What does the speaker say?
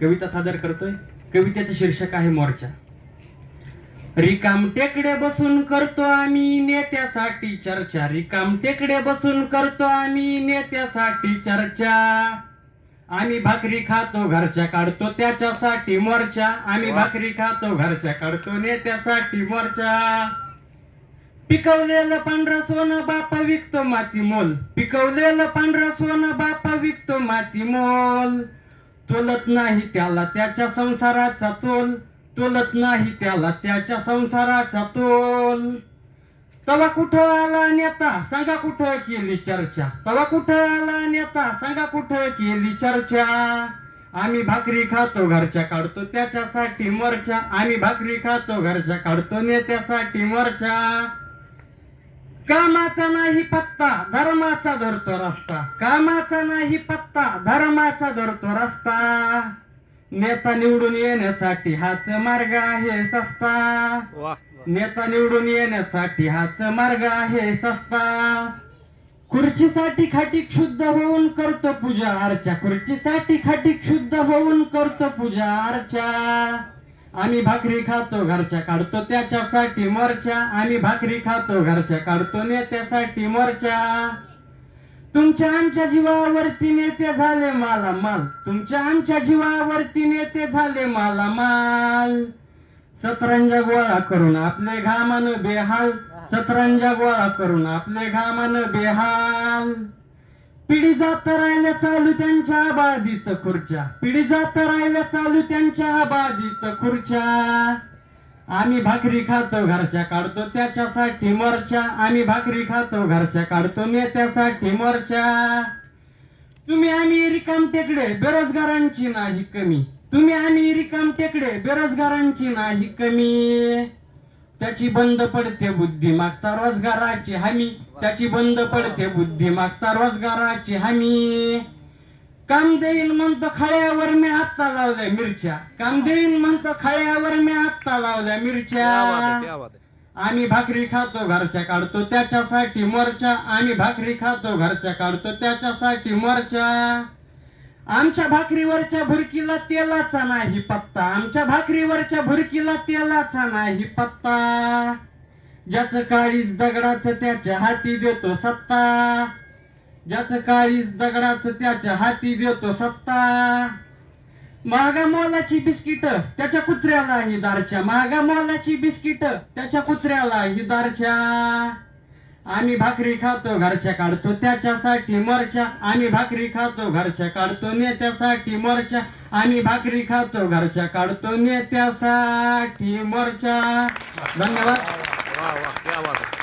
कविता सादर करतोय. कवितेचं शीर्षक आहे मोर्चा. रिकाम टेकडे बसून करतो आम्ही नेत्यासाठी चर्चा. रिकाम टेकडे बसून करतो आम्ही नेत्यासाठी चर्चा. आम्ही भाकरी खातो घरच्या काढतो त्याच्यासाठी मोर्चा. आम्ही. भाकरी खातो घरच्या काढतो नेत्यासाठी मोर्चा. पिकवलेलं पांढरं सोनं बापा विकतो माती मोल पिकवलेलं पांढरं सोनं बापा विकतो माती मोल तोलत नाही त्याला त्याच्या संसाराचा तोल. तोलत नाही त्याला त्याच्या संसाराचा तोल. तवा कुठं आला नेता? सांगा कुठं केली चर्चा? तवा कुठं आला नेता? सांगा कुठं केली चर्चा? आम्ही भाकरी खातो घरच्या काढतो त्याच्यासाठी मोर्चा. आम्ही भाकरी खातो घरच्या काढतो नेत्यासाठी मोर्चा. कामाचा नाही पत्ता धर्माचा धरतो रस्ता. कामाचा नाही पत्ता धर्माचा धरतो रस्ता. नेता निवडून येण्यासाठी हाच मार्ग आहे सस्ता. नेता निवडून येण्यासाठी हाच मार्ग आहे सस्ता. खुर्चीसाठी खाटीक शुद्ध होऊन करतो पूजा अर्चा. खुर्चीसाठी खाटीक शुद्ध होऊन करतो पूजा अर्चा. आम्ही भाकरी खातो घरच्या काढतो त्याच्यासाठी मोर्चा. आम्ही भाकरी खातो घरच्या काढतो नेत्यासाठी मोर्चा. तुमच्या आमच्या जीवावरती नेते झाले माला माल तुमच्या आमच्या जीवावरती नेते झाले माला माल सतरंजा गोळा करून आपले घामानं बेहाल. सतरंजा गोळा करून आपले घामानं बेहाल. पिढी जात राहिल्या चालू त्यांच्या बाधित खुर्च्या. पिढी जात राहिल्या चालू त्यांच्या बाधित खुर्च्या. आम्ही भाकरी खातो घरच्या काढतो त्याच्यासाठी मोर्चा. आम्ही भाकरी खातो घरच्या काढतो नेत्यासाठी मोर्चा. तुम्ही आम्ही रिकाम टेकडे बेरोजगारांची नाही कमी. तुम्ही आम्ही रिकाम टेकडे बेरोजगारांची नाही कमी. त्याची बंद पडते बुद्धी मागता रोजगाराची हमी. त्याची बंद पडते बुद्धी मागता रोजगाराची हमी. काम देईन म्हणतो खळ्यावर मी आत्ता लावल्या मिरच्या. काम देईन म्हणतो खळ्यावर मी आत्ता लावल्या मिरच्या. आम्ही भाकरी खातो घरच्या काढतो त्याच्यासाठी मोर्चा. आम्ही भाकरी खातो घरच्या काढतो त्याच्यासाठी मोर्चा. आमच्या भाकरीवरच्या भुरकीला तेलाचा नाही पत्ता. आमच्या भाकरीवरच्या भुरकीला तेलाचा नाही पत्ता. ज्याचं काळीज दगडाचं त्याच्या हाती देतो सत्ता. ज्याचं काळीज दगडाचं त्याच्या हाती देतो सत्ता. महागा मोलाची बिस्किट त्याच्या कुत्र्याला ही दारच्या. महागा मोलाची बिस्किट त्याच्या कुत्र्याला ही दारच्या. आम्ही भाकरी खातो घरच्या काढतो. त्याच्यासाठी मरच्या आम्ही भाकरी खातो घरच्या काढतो. नेत्यासाठी मरच्या आम्ही भाकरी खातो घरच्या काढतो. नेत्यासाठी मरच्या धन्यवाद. वा.